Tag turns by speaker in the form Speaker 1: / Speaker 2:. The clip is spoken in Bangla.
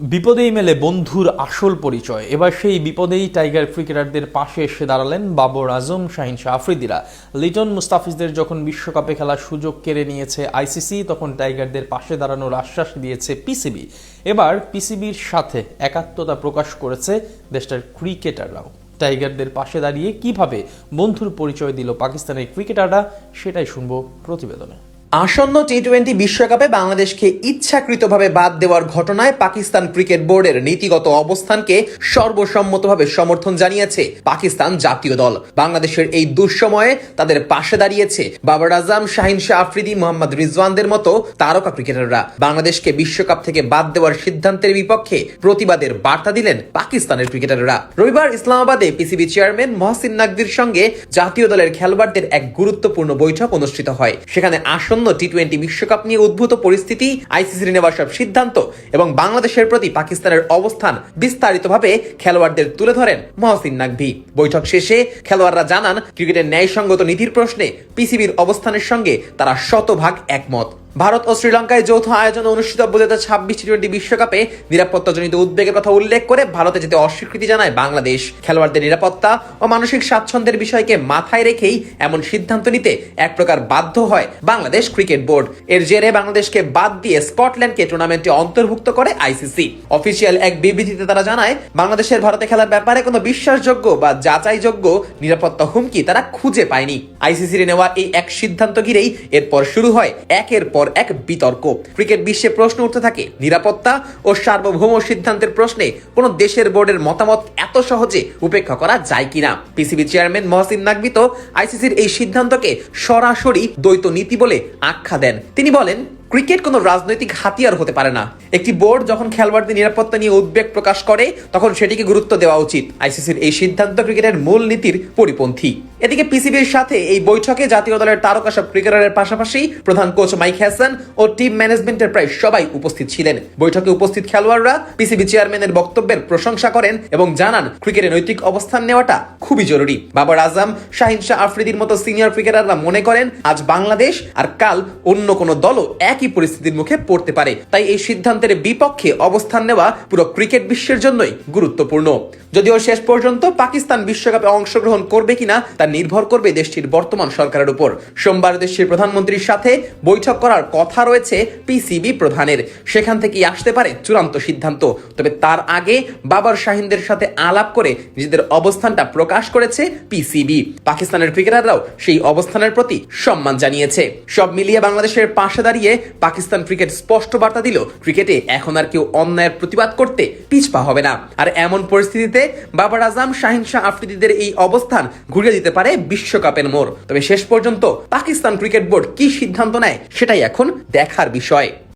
Speaker 1: বিপদেই মেলে বন্ধুর আসল পরিচয়। এবার সেই বিপদেই টাইগার ক্রিকেটারদের পাশে এসে দাঁড়ালেন বাবর আজম, শাহিন শাহ আফ্রিদিরা। লিটন মুস্তাফিজদের যখন বিশ্বকাপে খেলার সুযোগ কেড়ে নিয়েছে আইসিসি, তখন টাইগারদের পাশে দাঁড়ানোর আশ্বাস দিয়েছে পিসিবি। এবার পিসিবির সাথে একাত্মতা প্রকাশ করেছে দেশটার ক্রিকেটাররাও। টাইগারদের পাশে দাঁড়িয়ে কীভাবে বন্ধুর পরিচয় দিল পাকিস্তানের ক্রিকেটাররা, সেটাই শুনব প্রতিবেদনে।
Speaker 2: আসন্ন টি টোয়েন্টি বিশ্বকাপে বাংলাদেশকে ইচ্ছাকৃতভাবে বাদ দেওয়ার ঘটনায় পাকিস্তান ক্রিকেট বোর্ডের নীতিগত অবস্থানকে সর্বসম্মতভাবে সমর্থন জানিয়েছে পাকিস্তান জাতীয় দল। বাংলাদেশের এই দুঃসময়ে তাদের পাশে দাঁড়িয়েছে বাবর আজম, শাহিন শাহ আফ্রিদি, মোহাম্মদ রিজওয়ানদের মতো তারকা ক্রিকেটাররা। বাংলাদেশকে বিশ্বকাপ থেকে বাদ দেওয়ার সিদ্ধান্তের বিপক্ষে প্রতিবাদের বার্তা দিলেন পাকিস্তানের ক্রিকেটাররা। রবিবার ইসলামাবাদে পিসিবি চেয়ারম্যান মহসিন নাকভির সঙ্গে জাতীয় দলের খেলোয়াড়দের এক গুরুত্বপূর্ণ বৈঠক অনুষ্ঠিত হয়। সেখানে আসন্ন টি টোয়েন্টি বিশ্বকাপ নিয়ে উদ্ভূত পরিস্থিতি আইসিসির নেওয়া সব সিদ্ধান্ত এবং বাংলাদেশের প্রতি পাকিস্তানের অবস্থান বিস্তারিতভাবে খেলোয়াড়দের তুলে ধরেন মহসিন নাকভি। বৈঠক শেষে খেলোয়াড়রা জানান, ক্রিকেটের ন্যায়সঙ্গত নীতির প্রশ্নে পিসিবির অবস্থানের সঙ্গে তারা শতভাগ একমত। ভারত ও শ্রীলঙ্কায় যৌথ আয়োজনে অনুষ্ঠিত দু হাজার ছাব্বিশ টোয়েন্টি বিশ্বকাপে নিরাপত্তাজনিত উদ্বেগের কথা উল্লেখ করে ভারতে যেতে অস্বীকৃতি জানায় বাংলাদেশ। খেলোয়াড়দের নিরাপত্তা ও মানসিক স্বাচ্ছন্দ্যের বিষয়কে মাথায় রেখেই এমন সিদ্ধান্ত নিতে এক প্রকার বাধ্য হয় বাংলাদেশ ক্রিকেট বোর্ড। এর জেরে বাংলাদেশকে বাদ দিয়ে স্কটল্যান্ডকে টুর্নামেন্টে অন্তর্ভুক্ত করে আইসিসি। অফিসিয়াল এক বিবৃতিতে তারা জানায়, বাংলাদেশের ভারতে খেলার ব্যাপারে কোনো বিশ্বাসযোগ্য বা যাচাইযোগ্য নিরাপত্তা হুমকি তারা খুঁজে পায়নি। আইসিসির নেওয়া এই এক সিদ্ধান্ত ঘিরেই এরপর শুরু হয় একের পর এক বিতর্ক। ক্রিকেট বিশ্বে প্রশ্ন উঠতে থাকে, নিরাপত্তা ও সার্বভৌম সিদ্ধান্তের প্রশ্নে কোন দেশের বোর্ডের মতামত এত সহজে উপেক্ষা করা যায় কিনা? পিসিবি চেয়ারম্যান মহসিন নাকবি তো আইসিসির এই সিদ্ধান্তকে সরাসরি দ্বৈত নীতি বলে আখ্যা দেন। তিনি বলেন, ক্রিকেট কোনো রাজনৈতিক হাতিয়ার হতে পারে না। একটি বোর্ড যখন খেলোয়াড়দের নিরাপত্তা নিয়ে উদ্বেগ প্রকাশ করে, তখন সেটিকে গুরুত্ব দেওয়া উচিত। আইসিসির এই সিদ্ধান্ত ক্রিকেটের মূল নীতির পরিপন্থী। এদিকে পিসিবির সাথে এই বৈঠকে জাতীয় দলের তারকা সব ক্রিকেটারের পাশাপাশি প্রধান কোচ মাইক হ্যাসন ও টিম ম্যানেজমেন্টের প্রায় সবাই উপস্থিত ছিলেন। বৈঠকে উপস্থিত খেলোয়াড়রা পিসিবি চেয়ারম্যানের বক্তব্যের প্রশংসা করেন এবং জানান, ক্রিকেটে নৈতিক অবস্থান নেওয়াটা খুবই জরুরি। বাবর আজম, শাহিন শাহ আফ্রিদির মতো সিনিয়র ক্রিকেটাররা মনে করেন, আজ বাংলাদেশ আর কাল অন্য কোনো দলও একই পরিস্থিতির মুখে পড়তে পারে। তাই এই সিদ্ধান্তের বিপক্ষে অবস্থান নেওয়া পুরো ক্রিকেট বিশ্বের জন্যই গুরুত্বপূর্ণ। যদিও শেষ পর্যন্ত পাকিস্তান বিশ্বকাপে অংশগ্রহণ করবে কিনা তা নির্ভর করবে দেশটির বর্তমান সরকারের উপর। সোমবার দেশটির প্রধানমন্ত্রীর সাথে বৈঠক করার কথা রয়েছে পিসিবি প্রধানের। সেখান থেকেই আসতে পারে চূড়ান্ত সিদ্ধান্ত। তবে তার আগে বাবার শাহিনদের সাথে আলাপ করে নিজেদের অবস্থানটা প্রকাশ করেছে পিসিবি। পাকিস্তানের ক্রিকেটাররাও সেই অবস্থানের প্রতি সম্মান জানিয়েছে। সব মিলিয়ে বাংলাদেশের পাশে দাঁড়িয়ে পাকিস্তান ক্রিকেট স্পষ্ট বার্তা দিল, ক্রিকেটে এখন আর কেউ অন্যায়ের প্রতিবাদ করতে পিছপা হবে না। আর এমন পরিস্থিতিতে বাবার আজম, শাহিন শাহ আফ্রিদিদের এই অবস্থান ঘুরিয়ে দিতে পারে বিশ্বকাপের মোড়। তবে শেষ পর্যন্ত পাকিস্তান ক্রিকেট বোর্ড কি সিদ্ধান্ত নেয়, সেটাই এখন দেখার বিষয়।